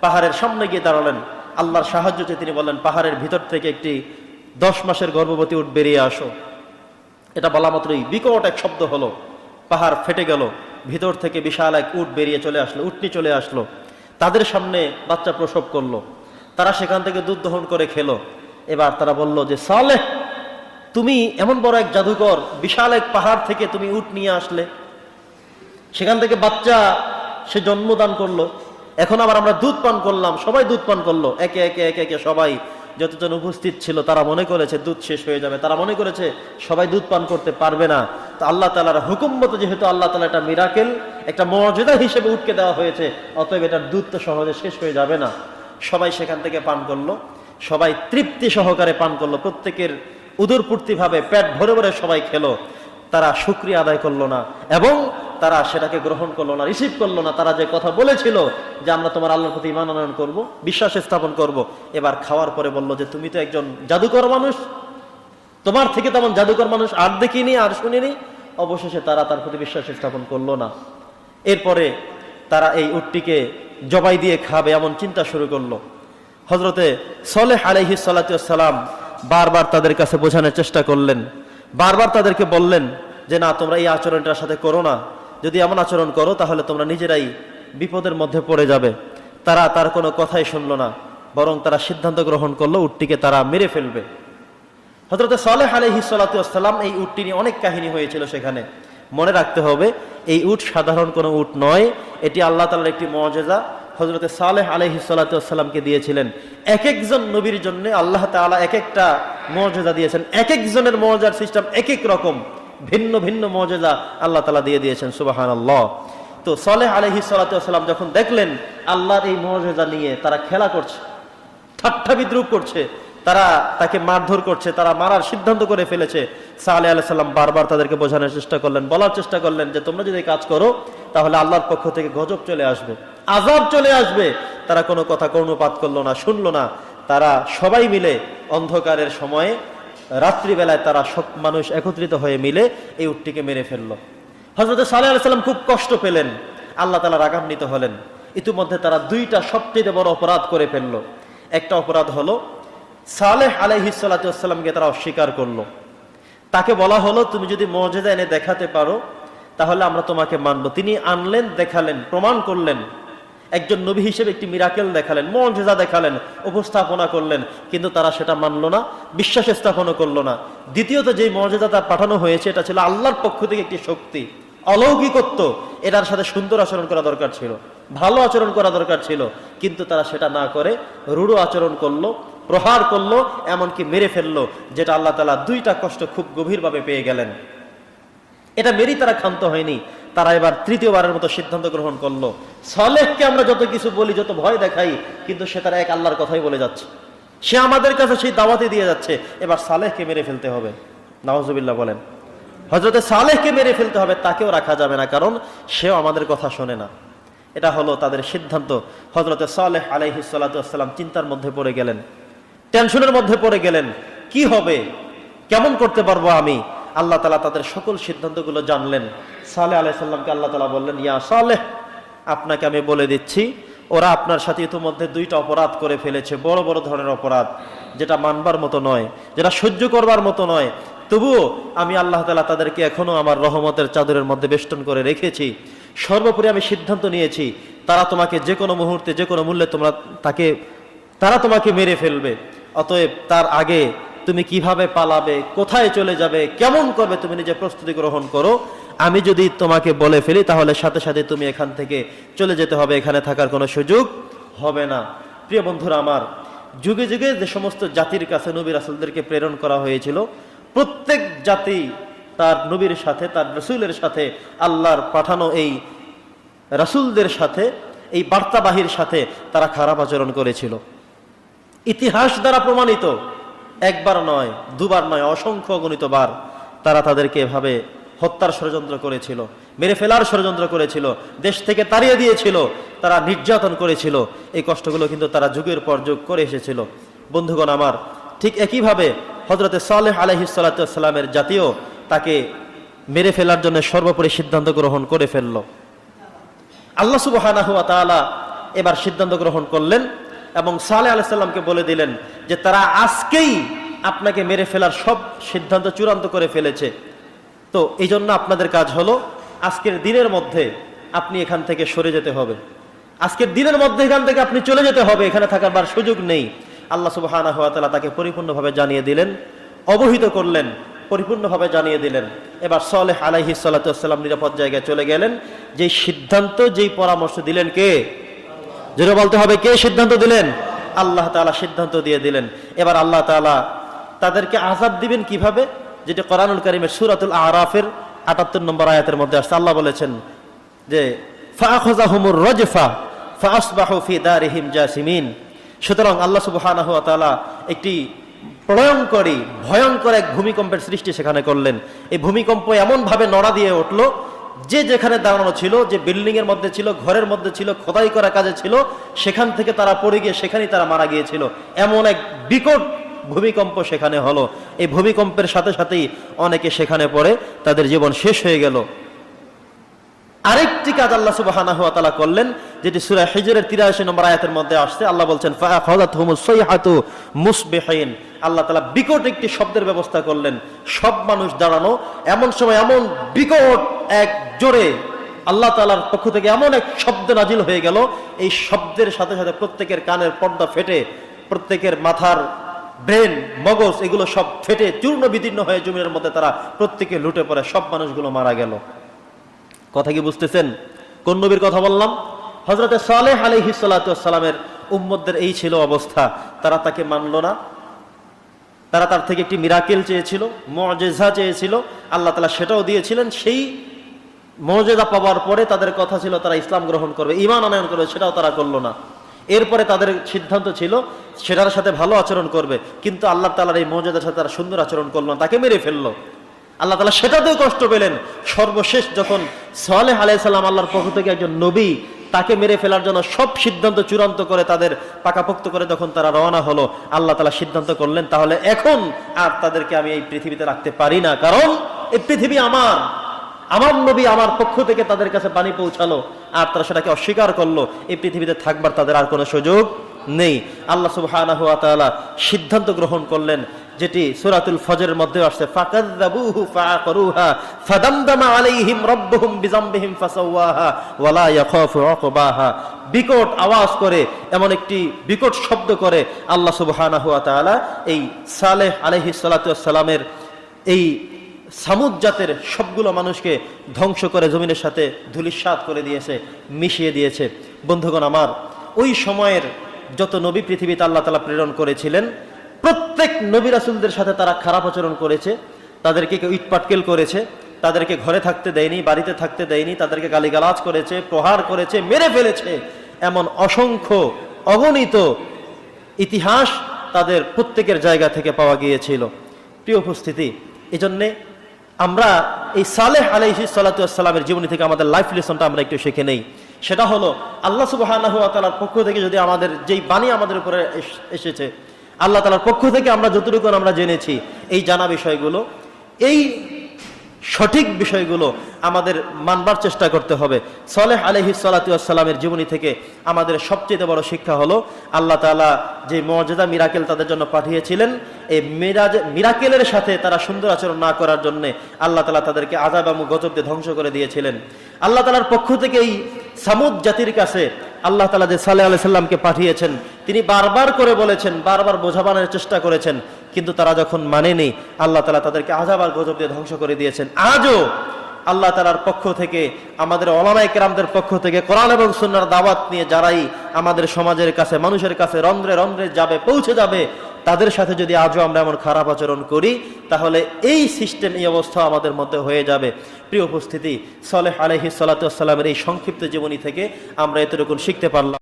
পাহাড়ের সামনে গিয়ে দাঁড়ালেন। আল্লাহর সাহায্য চেয়ে তিনি বললেন, পাহাড়ের ভিতর থেকে একটি দশ মাসের গর্ভবতী উঠ বেরিয়ে আসো। এটা বলা মাত্রই বিকট এক শব্দ হলো। পাহাড় ফেটে গেল। ভিতর থেকে বিশাল এক উট বেরিয়ে চলে আসলো উটনি চলে আসলো। তাদের সামনে বাচ্চা প্রসব করল। তারা সেখান থেকে দুধ দহন করে খেলো। এবার তারা বলল যে, সালেহ, তুমি এমন বড় এক জাদুকর, বিশাল এক পাহাড় থেকে তুমি উট নিয়ে আসলে। সেখান থেকে বাচ্চা সে জন্মদান করল। এখন আবার আমরা দুধ পান করলাম, সবাই দুধ পান করল। একে একে একে একে সবাই যতজন উপস্থিত ছিল, তারা মনে করেছে দুধ শেষ হয়ে যাবে। তারা মনে করেছে সবাই দুধ পান করতে পারবে না। তো আল্লাহ তালার হুকুম মতো যেহেতু আল্লাহ তালা একটা মিরাকেল একটা মর্যাদা হিসেবে উঠকে দেওয়া হয়েছে, অতএব এটার দুধ তো সহজে শেষ হয়ে যাবে না। সবাই সেখান থেকে পান করল, সবাই তৃপ্তি সহকারে পান করল। প্রত্যেকের উদরপূর্তি ভাবে পেট ভরে ভরে সবাই খেলো। তারা শুক্রিয়া আদায় করল না। এবং তারা সেটাকে গ্রহণ করল না রিসিভ করল না, তারা যে কথা বলেছিল যে আমরা তোমার আল্লাহর প্রতি ইমান আনয়ন করব, বিশ্বাস স্থাপন করব। এবার খাওয়ার পরে বলল যে তুমি তো একজন জাদুকর মানুষ, তোমার থেকে তেমন জাদুকর মানুষ আর দেখিনি, আর শুনিনি, অবশেষে তারা তার প্রতি বিশ্বাস স্থাপন করল না এরপরে তারা এই উটটিকে জবাই দিয়ে খাবে এমন চিন্তা শুরু করল হজরতে সলেহ আলহি সালাম বারবার তাদের কাছে বোঝানোর চেষ্টা করলেন, বারবার তাদেরকে বললেন যে, না, তোমরা এই আচরণটার সাথে করো না যদি এমন আচরণ করো, তাহলে তোমরা নিজেরাই বিপদের মধ্যে পড়ে যাবে। তারা তার কোনো কথাই শুনলো না, বরং তারা সিদ্ধান্ত গ্রহণ করল, উটটিকে তারা মেরে ফেলবে। হজরত সালেহ আলহি সালাতাম এই উটটি নিয়ে অনেক কাহিনী হয়েছিল সেখানে। মনে রাখতে হবে, এই উট সাধারণ কোনো উট নয়, এটি আল্লাহ তালার একটি মজেজা হজরতে সালেহ আলহি সাল্লাতামকে দিয়েছিলেন। এক একজন নবীর জন্য আল্লাহ তালা এক একটা মর্যাদা দিয়েছেন। এক একজনের মর্যাদার সিস্টেম এক এক রকম। ভিন্ন ভিন্ন মর্যাদা আল্লাহ তালা দিয়ে দিয়েছেন সুবাহান আল্লাহ তো সালেহ আলহি সাল্লাতাম যখন দেখলেন আল্লাহর এই মর্যাদা নিয়ে তারা খেলা করছে, ঠাট্টা বিদ্রুপ করছে, তারা তাকে মারধর করছে, তারা মারার সিদ্ধান্ত করে ফেলেছে সালে আলাহ সাল্লাম বারবার তাদেরকে বোঝানোর চেষ্টা করলেন, বলার চেষ্টা করলেন যে, তোমরা যদি কাজ করো, তাহলে আল্লাহর পক্ষ থেকে গজব চলে আসবে আজাব চলে আসবে। তারা কোনো কথা কর্ণপাত করল না, শুনলো না। তারা সবাই মিলে অন্ধকারের সময়ে রাত্রিবেলায় তারা সব মানুষ একত্রিত হয়ে মিলে এই উটটিকে মেরে ফেলল। হজরত সাল্লাহ সাল্লাম খুব কষ্ট পেলেন। আল্লাহ তালা রাগান্বিত হলেন। ইতিমধ্যে তারা দুইটা সবচেয়ে বড় অপরাধ করে ফেলল। একটা অপরাধ হলো, সালেহ আলহিসাল্লামকে তারা অস্বীকার করল। তাকে বলা হলো, তুমি যদি মর্যাদা এনে দেখাতে পারো, তাহলে আমরা তোমাকে মানব। তিনি আনলেন, দেখালেন, প্রমাণ করলেন। একজন নবী হিসেবে একটি মিরাকেল দেখালেন, মর্যাদা দেখালেন, উপস্থাপনা করলেন, কিন্তু তারা সেটা মানল না, বিশ্বাস স্থাপনও করল না। দ্বিতীয়ত যে মর্যাদা তার পাঠানো হয়েছে, এটা ছিল আল্লাহর পক্ষ থেকে একটি শক্তি, অলৌকিকত্ব, এটার সাথে সুন্দর আচরণ করা দরকার ছিল, ভালো আচরণ করা দরকার ছিল, কিন্তু তারা সেটা না করে রূঢ় আচরণ করল, প্রহার করল, এমনকি মেরে ফেলল, যেটা আল্লাহ তালা দুইটা কষ্ট খুব গভীরভাবে পেয়ে গেলেন। এটা মেরি তারা ক্ষান্ত হয়নি তারা এবার তৃতীয়বারের মতো সিদ্ধান্ত গ্রহণ করল। সলেহকে আমরা যত কিছু বলি, যত ভয় দেখাই, কিন্তু সে তারা এক আল্লাহর কথাই বলে যাচ্ছে। সে আমাদের কাছে সেই দাওয়াতে দিয়ে যাচ্ছে। এবার সালেহকে মেরে ফেলতে হবে। নওয়াজবিল্লাহ বলেন হজরতে সালেহকে মেরে ফেলতে হবে, তাকেও রাখা যাবে না, কারণ সেও আমাদের কথা শোনে না। এটা হলো তাদের সিদ্ধান্ত। হজরতে সালেহ আলহি সাল্লাম চিন্তার মধ্যে পড়ে গেলেন, টেনশনের মধ্যে পড়ে গেলেন, কি হবে? কেমন করতে পারব আমি? আল্লাহ তালা তাদের সকল সিদ্ধান্তগুলো জানলেন। সালেহ আলাইসাল্লামকে আল্লাহ তালা বললেন, ইয়া সালেহ, আপনাকে আমি বলে দিচ্ছি, ওরা আপনার সাথে ইতিমধ্যে দুইটা অপরাধ করে ফেলেছে, বড় বড় ধরনের অপরাধ, যেটা মানবার মতো নয়, যেটা সহ্য করবার মতো নয়। তবুও আমি আল্লাহ তালা তাদেরকে এখনও আমার রহমতের চাদরের মধ্যে বেষ্টন করে রেখেছি। সর্বোপরি আমি সিদ্ধান্ত নিয়েছি, তারা তোমাকে যে কোনো মুহূর্তে, যে কোনো মূল্যে তোমরা তাকে, তারা তোমাকে মেরে ফেলবে। অতএব তার আগে তুমি কীভাবে পালাবে, কোথায় চলে যাবে, কেমন করবে তুমি নিজে প্রস্তুতি গ্রহণ করো, আমি যদি তোমাকে বলে ফেলি, তাহলে সাথে সাথে তুমি এখান থেকে চলে যেতে হবে, এখানে থাকার কোনো সুযোগ হবে না। প্রিয় বন্ধুরা আমার, যুগে যুগে যে সমস্ত জাতির কাছে নবী রাসুলদেরকে প্রেরণ করা হয়েছিল, প্রত্যেক জাতি তার নবীর সাথে, তার রসুলের সাথে, আল্লাহর পাঠানো এই রাসুলদের সাথে, এই বার্তাবাহীর সাথে তারা খারাপ আচরণ করেছিল। ইতিহাস দ্বারা প্রমাণিত একবার নয়, দুবার নয়, অসংখ্য গণিত বার তারা তাদেরকে এভাবে হত্যার ষড়যন্ত্র করেছিল, মেরে ফেলার ষড়যন্ত্র করেছিল, দেশ থেকে তাড়িয়ে দিয়েছিল, তারা নির্যাতন করেছিল। এই কষ্টগুলো কিন্তু তারা যুগের পর যুগ করে এসেছিল। বন্ধুগণ আমার, ঠিক একইভাবে হজরতে সালেহ আলহিসাল্লামের জাতীয় তাকে মেরে ফেলার জন্য সর্বোপরি সিদ্ধান্ত গ্রহণ করে ফেলল। আল্লাহ সুবাহ এবার সিদ্ধান্ত গ্রহণ করলেন এবং সালে আলাইসাল্লামকে বলে দিলেন যে তারা আজকেই আপনাকে মেরে ফেলার সব সিদ্ধান্ত চূড়ান্ত করে ফেলেছে। তো এই জন্য আপনাদের কাজ হলো আজকের দিনের মধ্যে আপনি এখান থেকে সরে যেতে হবে। আজকের দিনের মধ্যে এখান থেকে আপনি চলে যেতে হবে, এখানে থাকার বার সুযোগ নেই। আল্লাহ তাআলা তাকে পরিপূর্ণভাবে জানিয়ে দিলেন, অবহিত করলেন, পরিপূর্ণভাবে জানিয়ে দিলেন। এবার সলেহ আলাইহি সাল্লাম নিরাপদ জায়গায় চলে গেলেন। যে সিদ্ধান্ত, যেই পরামর্শ দিলেন কে? যেটা বলতে হবে, কে সিদ্ধান্ত দিলেন? আল্লাহ তাআলা সিদ্ধান্ত দিয়ে দিলেন। এবার আল্লাহ তাআলা তাদেরকে আজাব দিবেন কীভাবে? যেটা কোরআনুল কারিমের সূরাতুল আরাফের আটাত্তর নম্বর আয়াতের মধ্যে আসছে। আল্লাহ বলেছেন যে, ফাআখাযাহুমুর রাজফা সুতরাং আল্লাহ তাআলা একটি প্রলয়ঙ্করী ভয়ঙ্কর এক ভূমিকম্পের সৃষ্টি সেখানে করলেন। এই ভূমিকম্প এমন ভাবে নড়া দিয়ে উঠল যে যেখানে দাঁড়ানো ছিল, যে বিল্ডিং এর মধ্যে ছিল, ঘরের মধ্যে ছিল, খোদাই করা কাজে ছিল, সেখান থেকে তারা পড়ে গিয়ে সেখানেই তারা মারা গিয়েছিল। এমন এক বিকট ভূমিকম্প সেখানে হলো। এই ভূমিকম্পের সাথে সাথেই অনেকে সেখানে পড়ে, তাদের জীবন শেষ হয়ে গেল। আরেকটি কাজ আল্লাহ তাআলা করলেন, যেটি সূরা হিজরের 83 নম্বর আয়াতের মধ্যে আসছে। আল্লাহ বলছেন মুসবিহিন। আল্লাহ তাআলা বিকট একটি শব্দের ব্যবস্থা করলেন। সব মানুষ দাঁড়ানো, এমন সময় এমন বিকট এক জোরে আল্লাহ তাআলার পক্ষ থেকে এমন এক শব্দ নাজিল হয়ে গেল, এই শব্দের সাথে সাথে প্রত্যেকের কানের পর্দা ফেটে, প্রত্যেকের মাথার ব্রেন, মগজ, এগুলো সব ফেটে, চূর্ণ বিদীর্ণ হয়ে জমির মধ্যে তারা প্রত্যেকে লুটে পড়ে, সব মানুষগুলো মারা গেল। কথা কি বুঝতেছেন? কোন নবীর কথা বললাম? হজরতে সালেহ আলহি সালামের উম্মদের এই ছিল অবস্থা। তারা তাকে মানল না। তারা তার থেকে একটি মিরাকেল চেয়েছিল, মজেজা চেয়েছিল। আল্লাহ তালা সেটাও দিয়েছিলেন, সেই মর্যাদা পাওয়ার পরে তাদের কথা ছিল তারা ইসলাম গ্রহণ করবে ইমান আনয়ন করবে, সেটাও তারা করল না। এরপরে তাদের সিদ্ধান্ত ছিল, সেটার সাথে ভালো আচরণ করবে, কিন্তু আল্লাহ তালার এই মর্যাদার সাথে তারা সুন্দর আচরণ করল না, তাকে মেরে ফেলল। আল্লাহ তালা সেটাতেও কষ্ট পেলেন। সর্বশেষ যখন সালেহ আলাইসাল্লাম আল্লাহর পক্ষ থেকে একজন নবী তাকে মেরে ফেলার জন্য সব সিদ্ধান্ত চূড়ান্ত করে তাদের পাকাপোক্ত করে যখন তারা রওনা হলো, আল্লাহ তালা সিদ্ধান্ত করলেন, তাহলে এখন আর তাদেরকে আমি এই পৃথিবীতে রাখতে পারি না। কারণ এই পৃথিবী আমার। আমার নবী আমার পক্ষ থেকে তাদের কাছে পানি পৌঁছালো, আর তারা সেটাকে অস্বীকার করল। এই পৃথিবীতে থাকবার তাদের আর কোনো সুযোগ নেই। আল্লাহ তাআলা সিদ্ধান্ত গ্রহণ করলেন, যেটি সূরাতুল ফজরের মধ্যে আসছে আলাইহিম বিকট আওয়াজ করে, এমন একটি বিকট শব্দ করে আল্লাহ তাআলা এই সালেহ আলাইহিস এই সামুদ জাতের সবগুলো মানুষকে ধ্বংস করে জমিনের সাথে ধুলিস্বাদ করে দিয়েছে, মিশিয়ে দিয়েছে। বন্ধুগণ আমার, ওই সময়ের যত নবী পৃথিবীতে আল্লাহ তালা প্রেরণ করেছিলেন, প্রত্যেক নবী রাসুলদের সাথে তারা খারাপ আচরণ করেছে। তাদেরকে কেউ ইটপাটকেল করেছে, তাদেরকে ঘরে থাকতে দেয়নি, বাড়িতে থাকতে দেয়নি, তাদেরকে গালিগালাজ করেছে, প্রহার করেছে, মেরে ফেলেছে। এমন অসংখ্য অগণিত ইতিহাস তাদের প্রত্যেকের জায়গা থেকে পাওয়া গিয়েছিল। প্রিয় উপস্থিতি, এজন্যে আমরা এই সালেহ আলহি সাল্লাতামের জীবনী থেকে আমাদের লাইফ লেসনটা আমরা একটু শিখে নেই। সেটা হলো, আল্লাহ সুবাহর পক্ষ থেকে যদি আমাদের, যেই বাণী আমাদের উপরে এস- এসেছে, আল্লাহ তালার পক্ষ থেকে আমরা যতটুকু আমরা জেনেছি, এই জানা বিষয়গুলো, এই সঠিক বিষয়গুলো আমাদের মানবার চেষ্টা করতে হবে। সলেহ আলহি সালাতামের জীবনী থেকে আমাদের সবচেয়ে বড় শিক্ষা হলো, আল্লাহ তালা যে মর্যাদা মিরাকেল তাদের জন্য পাঠিয়েছিলেন, এই মিরাজ, মিরাকেলের সাথে তারা সুন্দর আচরণ না করার জন্য আল্লাহ তালা তাদেরকে আজাব এবং গজব দিয়ে ধ্বংস করে দিয়েছিলেন। আল্লাহ তালার পক্ষ থেকে এই সামুদ জাতির কাছে আল্লাহ তালা যে সালে আলাই সাল্লামকে পাঠিয়েছেন, তিনি বারবার করে বলেছেন, বারবার বোঝাবানোর চেষ্টা করেছেন কিন্তু তারা যখন মানেনি, আল্লাহ তালা তাদেরকে আজাব আর গজব দিয়ে ধ্বংস করে দিয়েছেন। আজও আল্লাহ তালার পক্ষ থেকে, আমাদের অলামাই কেরামদের পক্ষ থেকে কোরআন এবং সুন্নার দাওয়াত নিয়ে যারাই আমাদের সমাজের কাছে, মানুষের কাছে রন্ধ্রে রন্ধ্রে যাবে, পৌঁছে যাবে, তাদের সাথে যদি আজও আমরা এমন খারাপ আচরণ করি, তাহলে এই সিস্টেম, এই অবস্থা আমাদের মধ্যে হয়ে যাবে। প্রিয় উপস্থিতি, সলেহ আলহি সাল্লাতামের এই সংক্ষিপ্ত জীবনী থেকে আমরা এতটুকু শিখতে পারলাম।